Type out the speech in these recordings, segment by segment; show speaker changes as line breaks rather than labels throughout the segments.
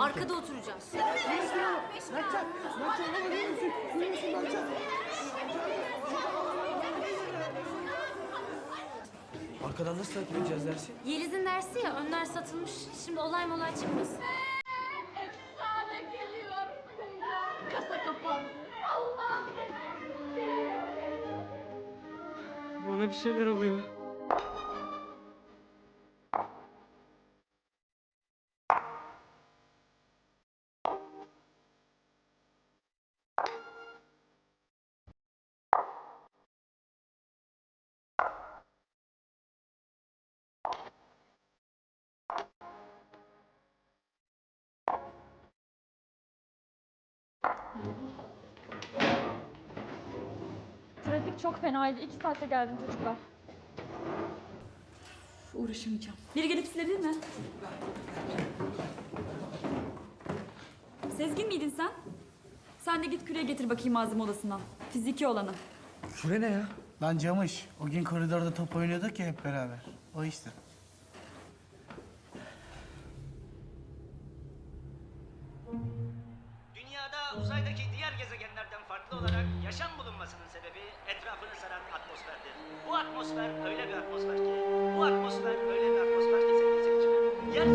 Arkada oturacağız.
Arkadan nasıl takip edeceğiz dersi?
Yeliz'in dersi ya önler satılmış. Şimdi olay molay çıkmasın.
Efsane geliyor. Kasa kapandı. Allah.
Bana bir şeyler oluyor.
Trafik çok fenaydı. İki saatte geldim çocuklar. Üf, Uğraşamayacağım. Biri gelip silebilir mi? Sezgin miydin sen? Sen de git küreye getir bakayım malzeme odasından. Fiziki olanı.
Küre ne ya?
Lan Camış, o gün koridorda top oynuyorduk ya hep beraber. O işte.
Dünyada uzaydaki diğer gezegenlerden farklı olarak yaşam bulunmasının sebebi etrafını saran atmosferdir. Bu atmosfer öyle bir atmosfer ki, bu atmosfer öyle bir atmosfer ki sevgili seyirciler, yer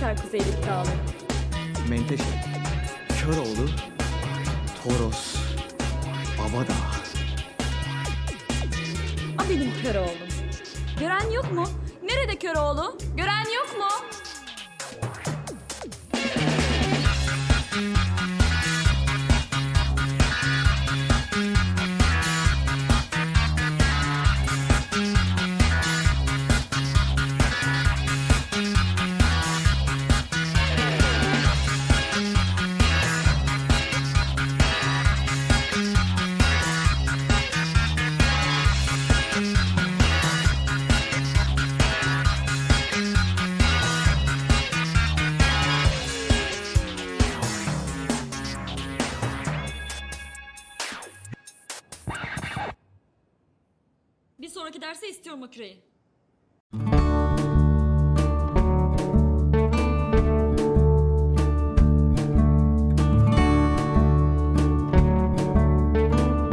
göster kuzeylik dağları.
Menteşe. Köroğlu. Toros. Babadağ.
A benim kör oğlum. Gören yok mu? Nerede kör oğlu? Gören yok mu? Bir sonraki derse istiyorum o küreyi.